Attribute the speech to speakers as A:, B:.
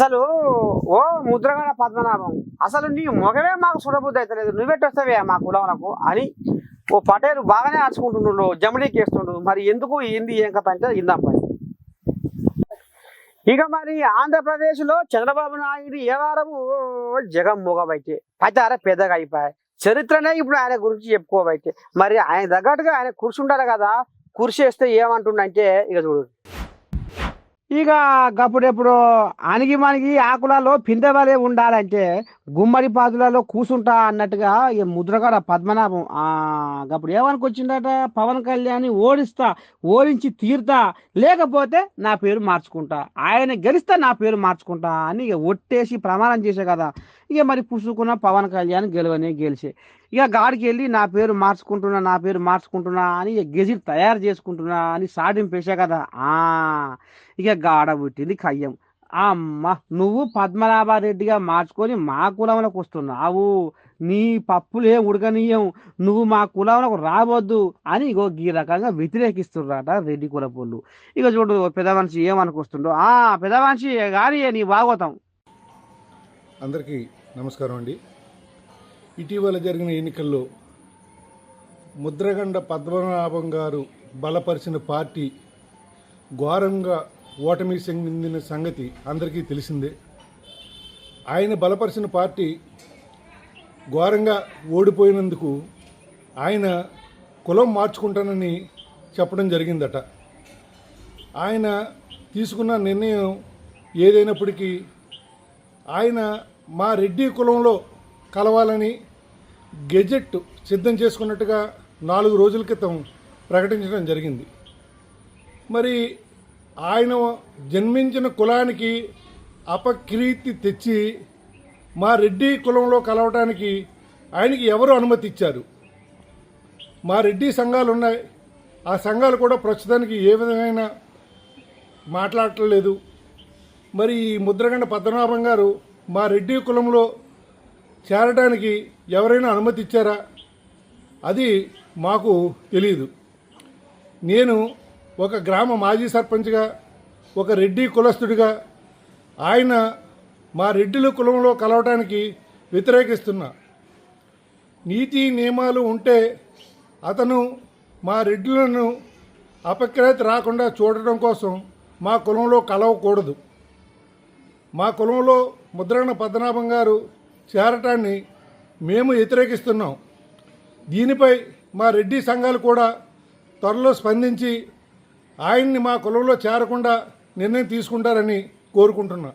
A: అసలు ఓ ముద్రగడ పద్మనాభం. అసలు నీ మొగవే మాకు చూడబుద్ధి అవుతలేదు నువ్వెట్టొస్తావే మా కులంలకు అని ఓ పటేరు బాగానే ఆడుచుకుంటుండు జమిడీకి వేస్తుండు. మరి ఎందుకు ఏంది ఏం కథ అంటే ఇందాం పని ఇక మరి ఆంధ్రప్రదేశ్లో చంద్రబాబు నాయుడు ఏ వారము జగన్ మొగబైతే పచార పెద్దగా అయిపోయాయి. చరిత్రనే ఇప్పుడు ఆయన గురించి చెప్పుకోబైతే మరి ఆయన తగ్గట్టుగా ఆయన కూర్చుంటారు కదా. కుర్చేస్తే ఏమంటుండంటే ఇక చూడు. ఇక గప్పుడెప్పుడు అణిగి మణిగి ఆకులలో పిందెవలే ఉండాలంటే గుమ్మడి పాదులలో కూసుంటా అన్నట్టుగా ఈ ముద్రగడ పద్మనాభం. గప్పుడు ఏమనుకొచ్చిందట? పవన్ కళ్యాణ్ ఓడిస్తా ఓడించి తీరుతా లేకపోతే నా పేరు మార్చుకుంటా. ఆయన గెలిస్తే నా పేరు మార్చుకుంటా అని ఇక ఒట్టేసి ప్రమాణం చేసే కదా. ఇక మరి పుసుకున్న పవన్ కళ్యాణ్ గెలవనే గెలిచే. ఇక గాడికి వెళ్ళి నా పేరు మార్చుకుంటున్నా నా పేరు మార్చుకుంటున్నా అని ఇక గెజిట్ తయారు చేసుకుంటున్నా అని సాటింపేసా కదా. ఆ ఇక గాడ పుట్టింది కయ్యం. అమ్మ నువ్వు పద్మనాభారెడ్డిగా మార్చుకొని మా కులంలోకి వస్తున్నావు. నీ పప్పులే ఉడకనీయం. నువ్వు మా కులంలోకి రావద్దు అని ఇగో ఈ రకంగా వ్యతిరేకిస్తున్నారట రెడ్డి కులపోళ్ళు ఇక చూడు పెద్ద మనిషి ఏమనుకొస్తుండో. ఆ పెద్ద మనిషి కానీ నీ భాగవతం
B: అందరికీ నమస్కారం అండి. ఇటీవల జరిగిన ఎన్నికల్లో ముద్రగండ పద్మనాభం గారు బలపరిచిన పార్టీ ఘోరంగా ఓటమి చెందిన సంగతి అందరికీ తెలిసిందే. ఆయన బలపరిచిన పార్టీ ఘోరంగా ఓడిపోయినందుకు ఆయన కులం మార్చుకుంటానని చెప్పడం జరిగిందట. ఆయన తీసుకున్న నిర్ణయం ఏదైనప్పటికీ ఆయన మా రెడ్డి కులంలో కలవాలని గెజెట్ సిద్ధం చేసుకున్నట్టుగా నాలుగు రోజుల క్రితం ప్రకటించడం జరిగింది. మరి ఆయన జన్మించిన కులానికి అపకీర్తి తెచ్చి మా రెడ్డి కులంలో కలవటానికి ఆయనకి ఎవరు అనుమతి ఇచ్చారు? మా రెడ్డి సంఘాలు ఉన్నాయి. ఆ సంఘాలు కూడా ప్రస్తుతానికి ఏ విధమైన మాట్లాడట్లేదు. మరి ఈ ముద్రగండ పద్మనాభం గారు మా రెడ్డి కులంలో చేరడానికి ఎవరైనా అనుమతి ఇచ్చారా? అది మాకు తెలియదు నేను ఒక గ్రామ మాజీ సర్పంచ్గా ఒక రెడ్డి కులస్తుడిగా ఆయన మా రెడ్డిల కులంలో కలవటానికి వ్యతిరేకిస్తున్నా. నీతి నియమాలు ఉంటే అతను మా రెడ్డిలను అపఖ్యాతి రాకుండా చూడటం కోసం మా కులంలో కలవకూడదు. మా కులంలో ముద్రగణ పద్మనాభం గారు చేరటాన్ని మేము వ్యతిరేకిస్తున్నాం. దీనిపై మా రెడ్డి సంఘాలు కూడా త్వరలో స్పందించి ఆయన్ని మా కులంలో చేరకుండా నిర్ణయం తీసుకుంటారని కోరుకుంటున్నా.